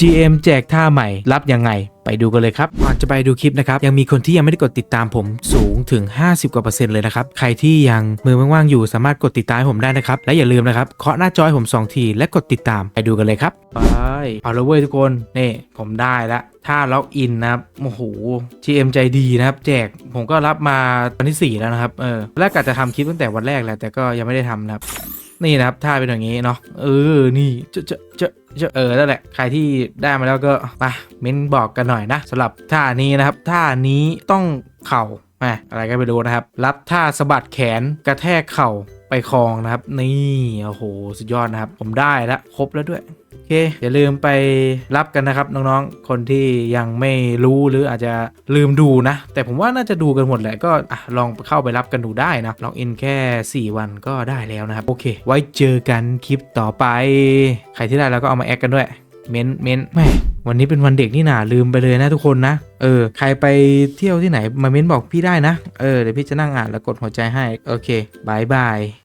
GM แจกท่าใหม่รับยังไง ไปดูกันเลยครับ ก่อนจะไปดูคลิปนะครับ ยังมีคนที่ยังไม่ได้กดติดตามผมสูงถึง 50 กว่าเปอร์เซ็นต์เลยนะครับ ใครที่ยังมือว่างๆอยู่สามารถกดติดตามผมได้นะครับ และอย่าลืมนะครับเคาะหน้าจอให้ผม 2 ที และกดติดตามไปดูกันเลยครับ ไปเอาละเว้ยทุกคนนี่ผมได้ล้วถ้าล็อกอินนะครับโอ้โห GM ใจดีนะครับ แจกผมก็รับมาวันที่ 4 แล้วนะครับเออแรกกะจะทำคลิปตั้งแต่วันแรกแหละแต่ก็ยังไม่ได้ทำนะครับ นี่นะครับท่าเป็นอย่างนี้เนาะเออนี่จะจะจะจะเออนั่นแหละใครที่ได้มาแล้วก็ไปเม้นบอกกันหน่อยนะสำหรับท่านี้นะครับท่านี้ต้องเข่าอะไรก็ไม่รู้นะครับ รับท่าสะบัดแขนกระแทกเข่าไปคลองนะครับ นี่โอ้โห สุดยอดนะครับ ผมได้แล้วครบแล้วด้วย เค อย่าลืมไปรับกันนะครับน้องๆ คนที่ยังไม่รู้หรืออาจจะลืมดูนะ แต่ผมว่าน่าจะดูกันหมดแหละก็อลองเข้าไปรับกันดูได้นะล็อกอินแค่ 4 วันก็ได้แล้วนะครับ โอเค ไว้เจอกันคลิปต่อไป ใครที่ได้แล้วก็เอามาแอดกันด้วย เม้นเม้นแม่วันนี้เป็นวันเด็กนี่หนาลืมไปเลยนะทุกคนนะ เออ ใครไปเที่ยวที่ไหนมาเม้นบอกพี่ได้นะ เออ เดี๋ยวพี่จะนั่งอ่านแล้วกดหัวใจให้ โอเคบายบาย